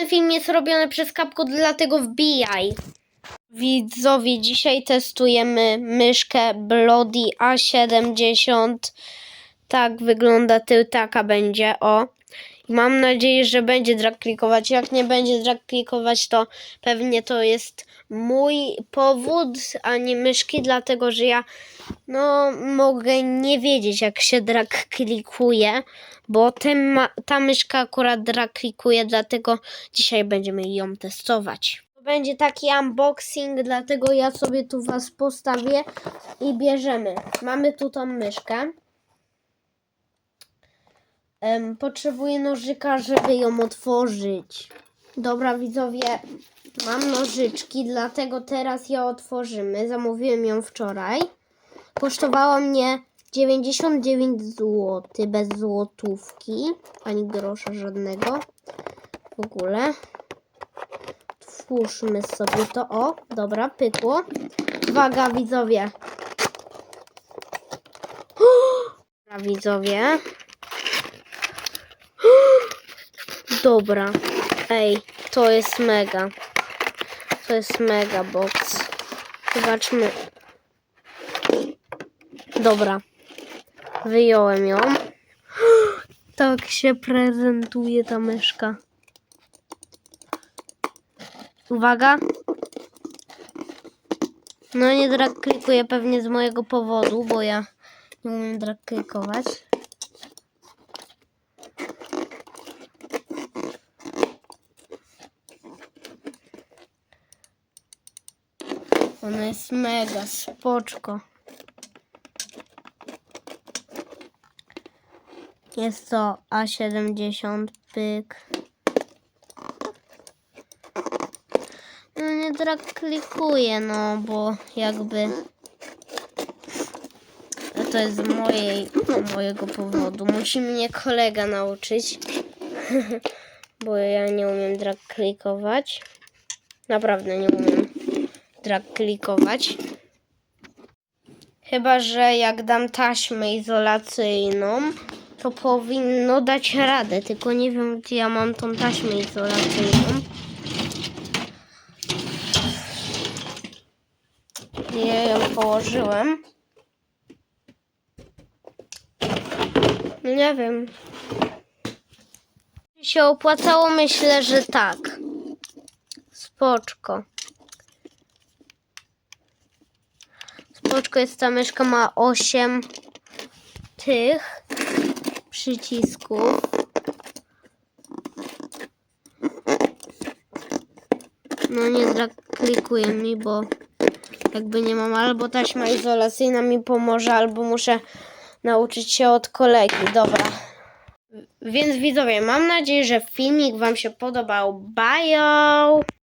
Ten film jest robiony przez Capcom, dlatego wbijaj. Widzowie, dzisiaj testujemy myszkę Bloody A70. Tak wygląda tył, taka będzie, o. Mam nadzieję, że będzie drag klikować. Jak nie będzie drag klikować, to pewnie to jest mój powód, a nie myszki, dlatego że ja no mogę nie wiedzieć, jak się drag klikuje, bo ten ta myszka akurat drag klikuje, dlatego dzisiaj będziemy ją testować. Będzie taki unboxing, dlatego ja sobie tu was postawię i bierzemy. Mamy tu tą myszkę. Em, potrzebuję nożyka, żeby ją otworzyć. Dobra, widzowie, mam nożyczki, dlatego teraz ją otworzymy. Zamówiłem ją wczoraj. Kosztowała mnie 99 zł, bez złotówki, ani grosza żadnego. W ogóle. Twórzmy sobie to. O, dobra, pykło. Uwaga, widzowie. Dobra, widzowie. Dobra. Ej, to jest mega. To jest mega box. Zobaczmy. Dobra. Wyjąłem ją. Tak się prezentuje ta myszka. Uwaga. No nie drag klikuję pewnie z mojego powodu, bo ja nie umiem drag klikować. Ona jest mega spoczko. Jest to A70 pyk. No nie drag klikuję, no bo jakby No to jest z mojej, mojego powodu. Musi mnie kolega nauczyć, bo ja nie umiem drag klikować. Naprawdę nie umiem drag klikować. Chyba, że jak dam taśmę izolacyjną, to powinno dać radę. Tylko nie wiem, gdzie ja mam tą taśmę izolacyjną. Ja ją położyłem. Nie wiem. Czy się opłacało? Myślę, że tak. Spoczko. Spoczko jest ta myszka, ma 8 tych przycisków. No nie zaklikuję mi, bo jakby nie mam albo taśma izolacyjna mi pomoże, albo muszę nauczyć się od kolegi. Dobra. Więc widzowie, mam nadzieję, że filmik Wam się podobał. Bye!